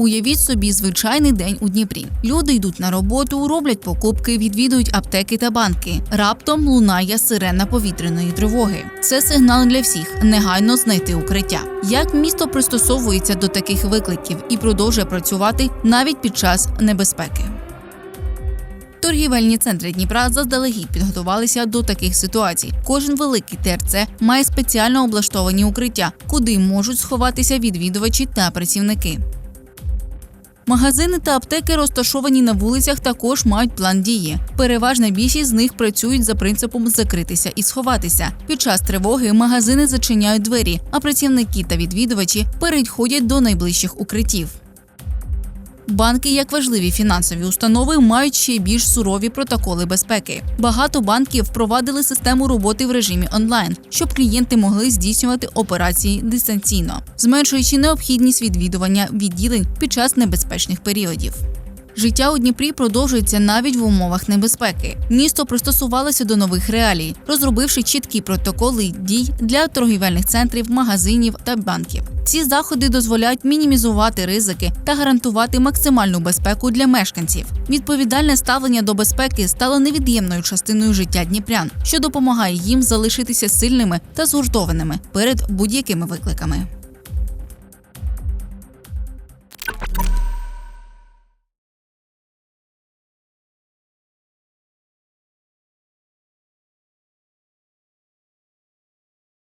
Уявіть собі звичайний день у Дніпрі. Люди йдуть на роботу, роблять покупки, відвідують аптеки та банки. Раптом лунає сирена повітряної тривоги. Це сигнал для всіх негайно знайти укриття. Як місто пристосовується до таких викликів і продовжує працювати навіть під час небезпеки. Торгівельні центри Дніпра заздалегідь підготувалися до таких ситуацій. Кожен великий ТРЦ має спеціально облаштовані укриття, куди можуть сховатися відвідувачі та працівники. Магазини та аптеки, розташовані на вулицях, також мають план дії. Переважна більшість з них працюють за принципом закритися і сховатися. Під час тривоги магазини зачиняють двері, а працівники та відвідувачі переходять до найближчих укриттів. Банки, як важливі фінансові установи, мають ще більш сурові протоколи безпеки. Багато банків впровадили систему роботи в режимі онлайн, щоб клієнти могли здійснювати операції дистанційно, зменшуючи необхідність відвідування відділень під час небезпечних періодів. Життя у Дніпрі продовжується навіть в умовах небезпеки. Місто пристосувалося до нових реалій, розробивши чіткі протоколи дій для торгівельних центрів, магазинів та банків. Ці заходи дозволяють мінімізувати ризики та гарантувати максимальну безпеку для мешканців. Відповідальне ставлення до безпеки стало невід'ємною частиною життя дніпрян, що допомагає їм залишитися сильними та згуртованими перед будь-якими викликами.